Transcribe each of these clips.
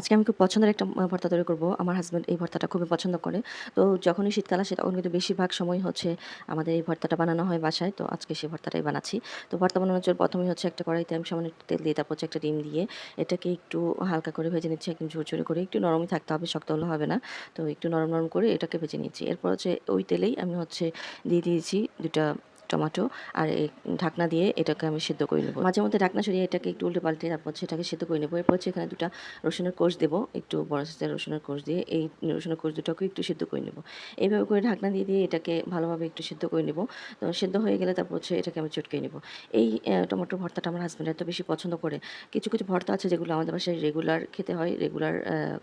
আজকে আমি খুব পছন্দের একটা ভর্তা তৈরি করব। আমার হাজব্যান্ড এই ভর্তাটা খুবই পছন্দ করে। তো যখনই শীতকাল আসে তখন কিন্তু বেশিরভাগ সময় হচ্ছে আমাদের এই ভর্তাটা বানানো হয় বাসায়। তো আজকে সেই ভর্তাটাই বানাচ্ছি। তো ভর্তা বানানোর জন্য প্রথমেই হচ্ছে একটা কড়াইতে আমি সামান্য একটু তেল দিয়ে তারপর হচ্ছে একটা ডিম দিয়ে এটাকে একটু হালকা করে ভেজে নিচ্ছি একদম ঝুরঝুরে করে। একটু নরমই থাকতে হবে, শক্ত হলে হবে না। তো একটু নরম, নরম করে এটাকে ভেজে নিচ্ছি। এরপর হচ্ছে ওই তেলেই আমি হচ্ছে দিয়ে দিয়েছি ২ টা টমেটো আর এই ঢাকনা দিয়ে এটাকে আমি সিদ্ধ করে নেব। মাঝে মধ্যে ঢাকনা সরিয়ে এটাকে একটু উল্টে পাল্টে তারপর এটাকে সিদ্ধ করে নেব। এরপর হচ্ছে এখানে ২ টা রসুনের কোষ দেব। একটু বড় সাইজের রসুনের কোষ দিয়ে এই রসুনের কোষ দুটাকেও একটু সিদ্ধ করে নেব। এইভাবে করে ঢাকনা দিয়ে, দিয়ে এটাকে ভালোভাবে একটু সিদ্ধ করে নেব। তো সিদ্ধ হয়ে গেলে তারপর হচ্ছে এটাকে আমি চটকিয়ে নেব। এই টমেটোর ভর্তাটা আমার হাসব্যান্ড এত বেশি পছন্দ করে। কিছু, কিছু ভর্তা আছে যেগুলো আমাদের বাসায় রেগুলার খেতে হয়, রেগুলার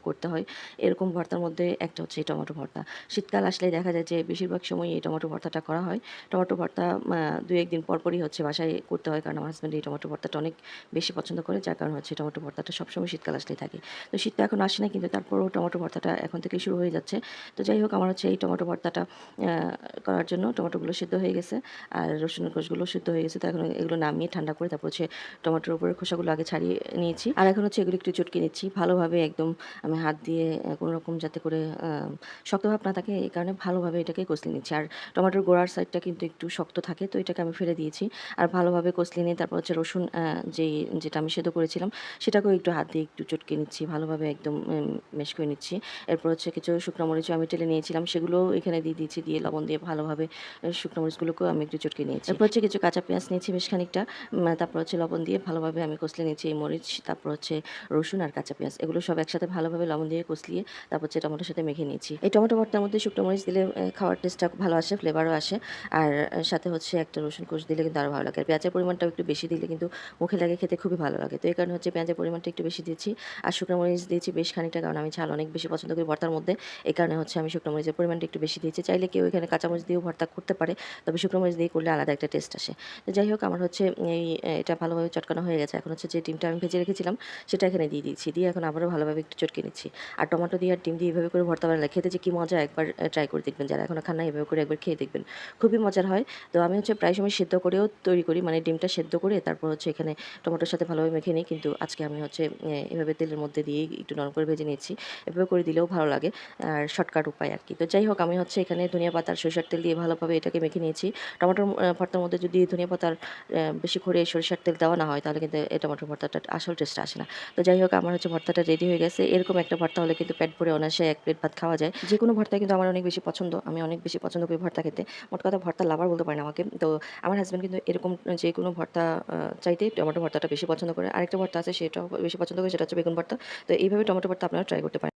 করতে হয়। এরকম ভর্তার মধ্যে একটা হচ্ছে এই টমেটো ভর্তা। শীতকাল আসলেই দেখা যায় যে বেশিরভাগ সময়ই এই টমেটো ভর্তাটা করা হয়। টমেটো ভর্তা আ ২-১ দিন পর, পরই হচ্ছে বাসায় করতে হয়। কারণ আমার হাজব্যান্ড এই টমেটো ভর্তাটা অনেক বেশি পছন্দ করে। যার কারণে হচ্ছে টমেটো ভর্তাটা সবসময় শীতকাল আসলেই থাকে। তো শীত তো এখন আসে না কিন্তু তারপরেও টমেটো ভর্তাটা এখন থেকেই শুরু হয়ে যাচ্ছে। তো যাই হোক আমার হচ্ছে এই টমেটো ভর্তাটা করার জন্য টমেটোগুলো সিদ্ধ হয়ে গেছে। আর রসুনের কোষগুলো সিদ্ধ হয়ে গেছে। তো এখন এগুলো নামিয়ে ঠান্ডা করে তারপর হচ্ছে টমেটোর উপরের খোসাগুলো আগে ছাড়িয়ে নিয়েছি। আর এখন হচ্ছে এগুলো একটু চটকে নিচ্ছি। ভালোভাবে একদম আমি হাত দিয়ে অ্যা কোনরকম যাতে করে আ শক্ত ভাব না থাকে এই কারণে ভালোভাবে এটাকে কষলিয়ে নিচ্ছি। আর টমেটোর গোড়ার সাইডটা কিন্তু একটু শক্ত থাকে। তো এটাকে আমি ফেলে দিয়েছি। আর ভালোভাবে কষলিয়ে নিয়ে তারপর হচ্ছে রসুন যেই যেটা আমি সেদ্ধ করেছিলাম সেটাকেও একটু হাত দিয়ে একটু চটকে নিচ্ছি। ভালোভাবে একদম মেশ করে নিচ্ছি। এরপর হচ্ছে কিছু শুকনো মরিচও আমি টেলে নিয়েছিলাম। সেগুলোও এখানে দিয়ে দিয়েছি। দিয়ে লবণ দিয়ে ভালোভাবে শুকনো মরিচগুলোকেও আমি একটু চটকে নিয়েছি। এরপর হচ্ছে কিছু কাঁচা পেঁয়াজ নিয়েছি বেশ খানিকটা। তারপর হচ্ছে লবণ দিয়ে ভালোভাবে আমি কষলে নিয়েছি এই মরিচ, তারপর হচ্ছে রসুন আর কাঁচা পেঁয়াজ। এগুলো সব একসাথে ভালোভাবে লবণ দিয়ে কষলিয়ে তারপর হচ্ছে টমেটোর সাথে মেখে নিয়েছি। এই টমেটো ভর্তার মধ্যে শুকনো মরিচ দিলে খাওয়ার টেস্টটা ভালো আসে, ফ্লেভারও আসে। আর সাথে হচ্ছে একটা রসুন কোষ দিলে কিন্তু আরও ভালো লাগে। আর পেঁয়াজের পরিমাণটাও একটু বেশি দিলে কিন্তু মুখে লাগে খেতে খুবই ভালো লাগে। তো এই কারণে হচ্ছে পেঁয়াজের পরিমাণটা একটু বেশি দিয়েছি। আর শুকনো মরিচ দিয়েছি বেশ খানিকটা, কারণ আমি ঝাল অনেক বেশি পছন্দ করি ভর্তার মধ্যে। এই কারণে হচ্ছে আমি শুকনো মরিচের পরিমাণটা একটু বেশি দিয়েছি। চাইলে কেউ এখানে কাঁচামরিচ দিয়েও ভর্তা করতে পারে। তবে শুকনো মরিচ দিয়ে করলে আলাদা একটা টেস্ট আসে। তো যাই হোক, আমার হচ্ছে এই, এটা ভালোভাবে চটকানো হয়ে গেছে। এখন হচ্ছে যে ডিমটা আমি ভেজে রেখেছিলাম, সেটা এখানে দিয়ে দিয়েছি। দিয়ে এখন আবারও ভালোভাবে একটু চটকে নিচ্ছি। আর টমেটো দিয়ে আর ডিম দিয়ে এভাবে করে ভর্তা বানালে খেতে যে কি মজা, একবার ট্রাই করে দেখবেন। যারা এখনও খান নাই, এভাবে করে একবার খেয়ে দেখবেন। খুবই মজার হয়। তো আমি হচ্ছে প্রায় সময় সেদ্ধ করেও তৈরি করি। মানে ডিমটা সেদ্ধ করে তারপর হচ্ছে এখানে টমেটোর সাথে ভালোভাবে মেখে নিই। কিন্তু আজকে আমি হচ্ছে এভাবে তেলের মধ্যে দিয়েই একটু নরম করে ভেজে নিয়েছি। এভাবে করে দিলেও ভালো লাগে। আর শর্টকাট উপায় আর কি তো যাই হোক, আমি হচ্ছে এখানে ধনিয়া পাতার সরিষার তেল দিয়ে ভালোভাবে এটাকে মেখে নিয়েছি। টমেটোর ভর্তার মধ্যে যদি ধনিয়া পাতার বেশি করে সরিষার তেল দেওয়া না হয়, তাহলে কিন্তু এই টমেটোর ভর্তাটা আসল টেস্টটা আসে না। তো যাই হোক, আমার হচ্ছে ভর্তাটা রেডি হয়ে গেছে। এরকম একটা ভর্তা হলে কিন্তু পেট ভরে অনায়াসে এক প্লেট ভাত খাওয়া যায়। যে কোনো ভর্তা কিন্তু আমার অনেক বেশি পছন্দ। আমি অনেক বেশি পছন্দ করি ভর্তা খেতে। মোট কথা ভর্তা লাভার বলতে পারেন আমাকে। তো আমার হাজব্যান্ড কিন্তু এরকম যে কোনো ভর্তা চাইতে টমেটো ভর্তাটা বেশি পছন্দ করে। আরেকটা ভর্তা আছে সেটাও বেশি পছন্দ করে, সেটা হচ্ছে বেগুন ভর্তা। তো এইভাবে টমেটো ভর্তা আপনারা ট্রাই করতে পারেন।